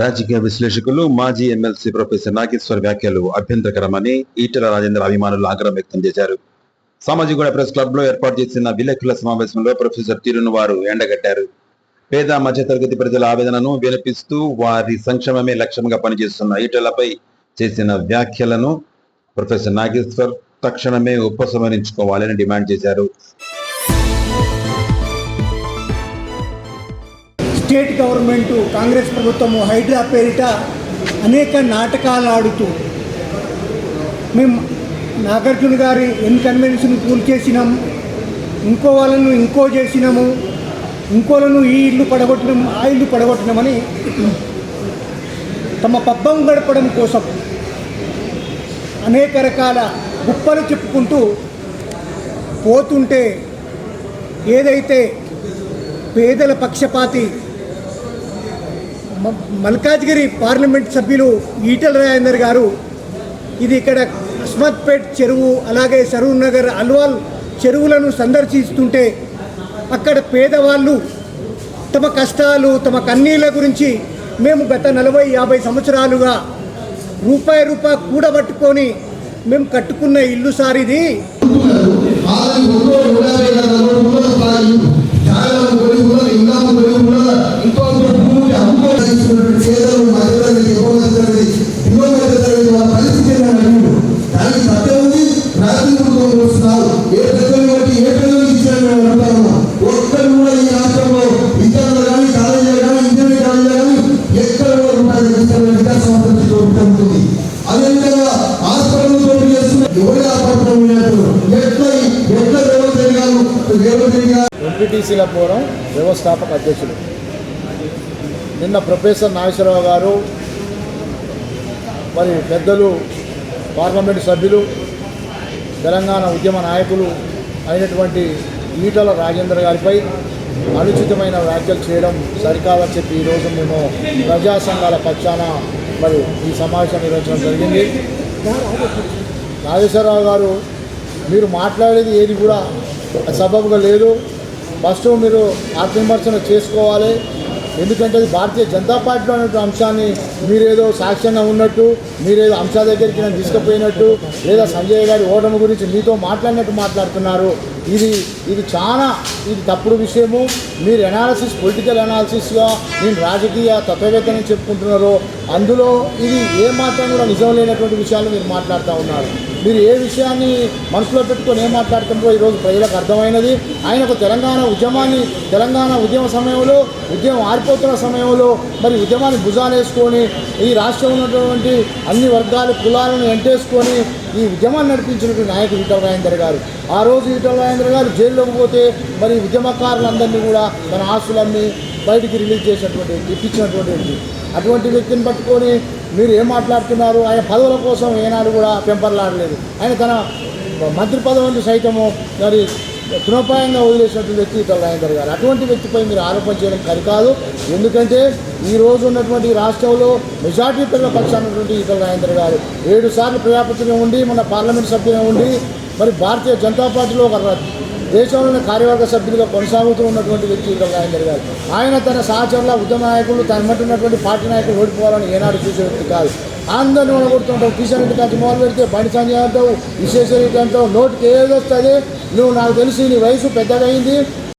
రాజకీయ విశ్లేషకులు మాజీ ఎమ్మెల్సీ ప్రొఫెసర్ నాగేశ్వర్ వ్యాఖ్యలు అభ్యంతరకరమని ఈటెల రాజేంద్ర అభిమానులు ఆగ్రహం వ్యక్తం చేశారు. సామాజిగూడ ప్రెస్ క్లబ్లో ఏర్పాటు చేసిన విలేకరుల సమావేశంలో ప్రొఫెసర్ తీరును వారు ఎండగట్టారు. పేద మధ్యతరగతి ప్రజల ఆవేదనను వినిపిస్తూ వారి సంక్షేమమే లక్ష్యంగా పనిచేస్తున్న ఈటెలపై చేసిన వ్యాఖ్యలను ప్రొఫెసర్ నాగేశ్వర్ తక్షణమే ఉపసంహరించుకోవాలని డిమాండ్ చేశారు. స్టేట్ గవర్నమెంటు కాంగ్రెస్ ప్రభుత్వము హైడ్రా పేరిట అనేక నాటకాలు ఆడుతూ మేము నాగార్జున గారి ఎన్ కన్వెన్షన్ కూల్ చేసినాం ఇంకో వాళ్ళను ఇంకో చేసినాము ఇంకోలను ఈ ఇల్లు పడగొట్టినాం ఆ ఇల్లు పడగొట్టినామని తమ పబ్బం గడపడం కోసం అనేక రకాల గుప్పలు చెప్పుకుంటూ పోతుంటే ఏదైతే పేదల పక్షపాతి మల్కాజ్గిరి పార్లమెంట్ సభ్యులు ఈటల రాజేందర్ గారు ఇది ఇక్కడ అస్మత్పేట్ చెరువు అలాగే సరూర్ నగర్ అల్వాల్ చెరువులను సందర్శిస్తుంటే అక్కడ పేదవాళ్ళు తమ కష్టాలు తమ కన్నీళ్ళ గురించి మేము గత నలభై యాభై సంవత్సరాలుగా రూపాయి రూపాయి కూడబట్టుకొని మేము కట్టుకున్న ఇల్లు సార్ ఇది. ఎంపీటీసీల ఫోరం వ్యవస్థాపక అధ్యక్షులు. నిన్న ప్రొఫెసర్ నాగేశ్వరరావు గారు మరి పెద్దలు పార్లమెంటు సభ్యులు తెలంగాణ ఉద్యమ నాయకులు అయినటువంటి ఈటల రాజేందర్ గారిపై అనుచితమైన వ్యాఖ్యలు చేయడం సరికాదని చెప్పి ఈరోజు మేము ప్రజా సంఘాల పక్షాన మరి ఈ సమావేశం నిర్వహించడం జరిగింది. నాగేశ్వరరావు గారు మీరు మాట్లాడేది ఏది కూడా సబబుగా లేదు. ఫస్ట్ మీరు ఆత్మవిమర్శన చేసుకోవాలి. ఎందుకంటే అది భారతీయ జనతా పార్టీలో ఉన్నటువంటి అంశాన్ని మీరేదో సాక్ష్యంగా ఉన్నట్టు మీరేదో అంశాల దగ్గరికి నన్ను తీసుకుపోయినట్టు లేదా సంజయ్ గారి ఓటమి గురించి మీతో మాట్లాడినట్టు మాట్లాడుతున్నారు. ఇది ఇది చాలా ఇది తప్పుడు విషయము. మీరు ఎనాలసిస్ పొలిటికల్ ఎనాలసిస్గా నేను రాజకీయ తత్వవేత్తని చెప్పుకుంటున్నారో అందులో ఇది ఏ కూడా నిజం లేనటువంటి విషయాలు మీరు మాట్లాడుతూ ఉన్నారు. మీరు ఏ విషయాన్ని మనసులో పెట్టుకొని ఏం మాట్లాడుతున్నారో ఈరోజు ప్రజలకు అర్థమైనది. ఆయన ఒక తెలంగాణ ఉద్యమాన్ని తెలంగాణ ఉద్యమ సమయంలో ఉద్యమం ఆరిపోతున్న సమయంలో మరి ఉద్యమాన్ని భుజాలు వేసుకొని ఈ రాష్ట్రంలో ఉన్నటువంటి అన్ని వర్గాలు కులాలను ఎంటేసుకొని ఈ ఉద్యమాన్ని నడిపించినటువంటి నాయకుడు ఈటల రాజేందర్ గారు. ఆ రోజు ఈటల రాజేందర్ గారు జైల్లోకి పోతే మరి ఉద్యమకారులందరినీ కూడా తన ఆస్తులన్నీ బయటికి రిలీజ్ చేసినటువంటి ఇప్పించినటువంటి వ్యక్తి. అటువంటి వ్యక్తిని పట్టుకొని మీరు ఏం మాట్లాడుతున్నారు? ఆయన పదవుల కోసం ఏనాడు కూడా పెంపర్లాడలేదు. ఆయన తన మంత్రి పదవులను సైతము మరి తృణోపాయంగా వదిలేసినటువంటి వ్యక్తి ఇతర రాజేందర్ గారు. అటువంటి వ్యక్తిపై మీరు ఆరోపణ చేయడం సరికాదు. ఎందుకంటే ఈ రోజు ఉన్నటువంటి రాష్ట్రంలో మెజార్టీ ప్రజల పక్షాన ఉన్నటువంటి ఈటల రాజేందర్ గారు. ఏడు సార్లు ప్రజాపతిగా ఉండి మన పార్లమెంట్ సభ్యుగా ఉండి మరి భారతీయ జనతా పార్టీలో ఒక దేశంలోని కార్యవర్గ సభ్యులుగా కొనసాగుతూ ఉన్నటువంటి వ్యక్తి ఇతర రాజేందర్ గారు. ఆయన తన సహచరుల ఉద్యమ నాయకులు తన మట్టి ఉన్నటువంటి పార్టీ నాయకులు ఓడిపోవాలని ఏనాడు చూసే వ్యక్తి కాదు. అందరిని ఓడగొడుతుంటావు కిషన్ రెడ్డి కాదు మొదలు పెడితే బండి సంజయ్ అంటావు విశ్వేశ్వర రెడ్డి అంటావు నోటికి ఏదొస్తుంది నువ్వు నాకు తెలిసి నీ వయసు పెద్దదైంది.